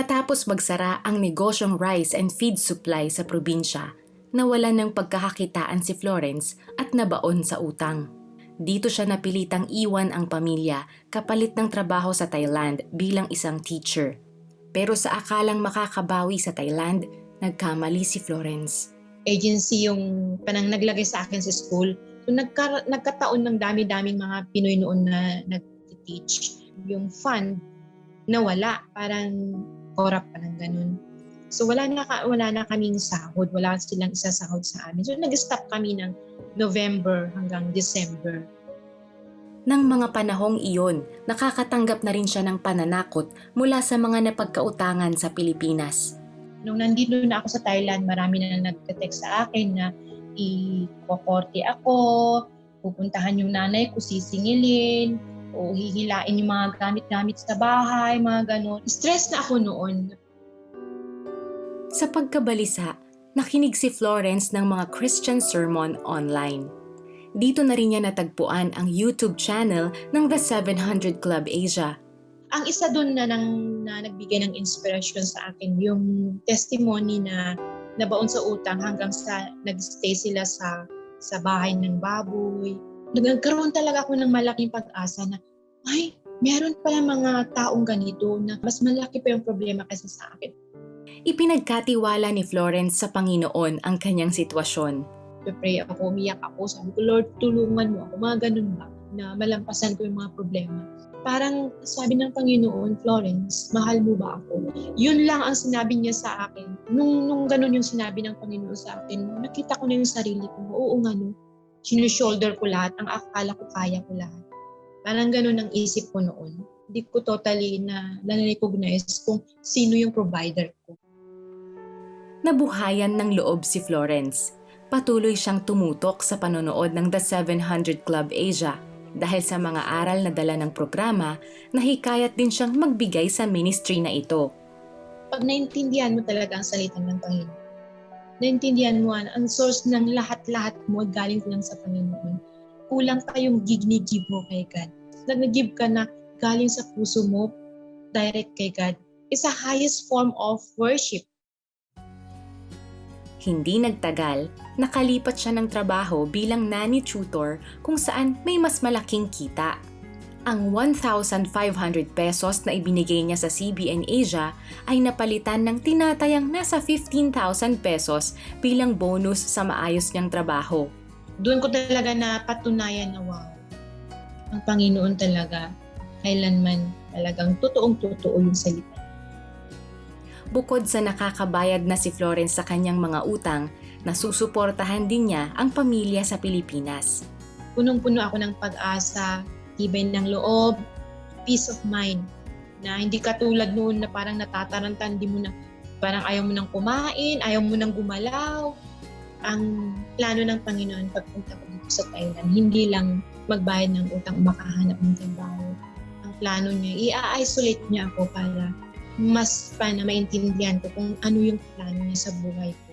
Matapos magsara ang negosyong rice and feed supply sa probinsya, nawalan ng pagkakakitaan si Florence at nabaon sa utang. Dito siya napilitang iwan ang pamilya kapalit ng trabaho sa Thailand bilang isang teacher. Pero sa akalang makakabawi sa Thailand, nagkamali si Florence. agency yung panang naglagay sa akin sa school. So nagka, nagkataon ng dami-daming mga Pinoy noon na nag-teach. Yung fund nawala, parang corrupt pa ng ganun. So wala na, ka- wala na kaming sahod, wala silang isasahod sa amin. So nag-stop kami ng November hanggang December. Nang mga panahong iyon, nakakatanggap na rin siya ng pananakot mula sa mga napagkautangan sa Pilipinas. Nung nandito na ako sa Thailand, marami na nagte-text sa akin na ikokorte ako, pupuntahan yung nanay ko, sisingilin, o hihilain yung mga gamit-gamit sa bahay, mga ganon. Stress na ako noon. Sa pagkabalisa, nakinig si Florence ng mga Christian sermon online. Dito na rin niya natagpuan ang YouTube channel ng The 700 Club Asia. Ang isa doon na, nang, na nagbigay ng inspiration sa akin, yung testimony na nabaon sa utang hanggang sa nagstay sila sa sa bahay ng baboy. Nagkaroon talaga ako ng malaking pag-asa na, ay, meron pala mga taong ganito na mas malaki pa yung problema kaysa sa akin. Ipinagkatiwala ni Florence sa Panginoon ang kanyang sitwasyon. Pray ako, umiyak ako, sabi ko, Lord, tulungan mo ako, mga ganun ba, na malampasan ko yung mga problema. Parang sabi ng Panginoon, Florence, mahal mo ba ako? Yun lang ang sinabi niya sa akin. Nung, nung ganun yung sinabi ng Panginoon sa akin, nakita ko na yung sarili ko, oo nga no, sinushoulder ko lahat, ang akala ko kaya ko lahat. Parang ganun ang isip ko noon. Hindi ko totally na na-recognize kung sino yung provider ko. Nabuhayan ng loob si Florence. Patuloy siyang tumutok sa panonood ng The 700 Club Asia dahil sa mga aral na dala ng programa, nahikayat din siyang magbigay sa ministry na ito. pag naintindihan mo talaga ang salita ng Panginoon, naintindihan mo ang source ng lahat-lahat mo galing lang sa Panginoon. Kulang pa yung gignigib mo kay God. Nag-give ka na galing sa puso mo, direct kay God. It's a highest form of worship. Hindi nagtagal, nakalipat siya ng trabaho bilang nanny tutor kung saan may mas malaking kita. Ang 1,500 pesos na ibinigay niya sa CBN Asia ay napalitan ng tinatayang nasa 15,000 pesos bilang bonus sa maayos niyang trabaho. Doon ko talaga na patunayan na wow, ang Panginoon talaga, kailanman talagang totoong-totoo yung salita. Bukod sa nakakabayad na si Florence sa kanyang mga utang, nasusuportahan din niya ang pamilya sa Pilipinas. punong-puno ako ng pag-asa, tibay ng loob, peace of mind. Na hindi katulad noon na parang natatarantan, hindi mo na, parang ayaw mo nang kumain, ayaw mo nang gumalaw. Ang plano ng Panginoon pagpunta ko dito sa Thailand, hindi lang magbayad ng utang o makahanap ng trabaho. Ang plano niya, i-isolate niya ako para mas pa na maintindihan ko kung ano yung plano niya sa buhay ko.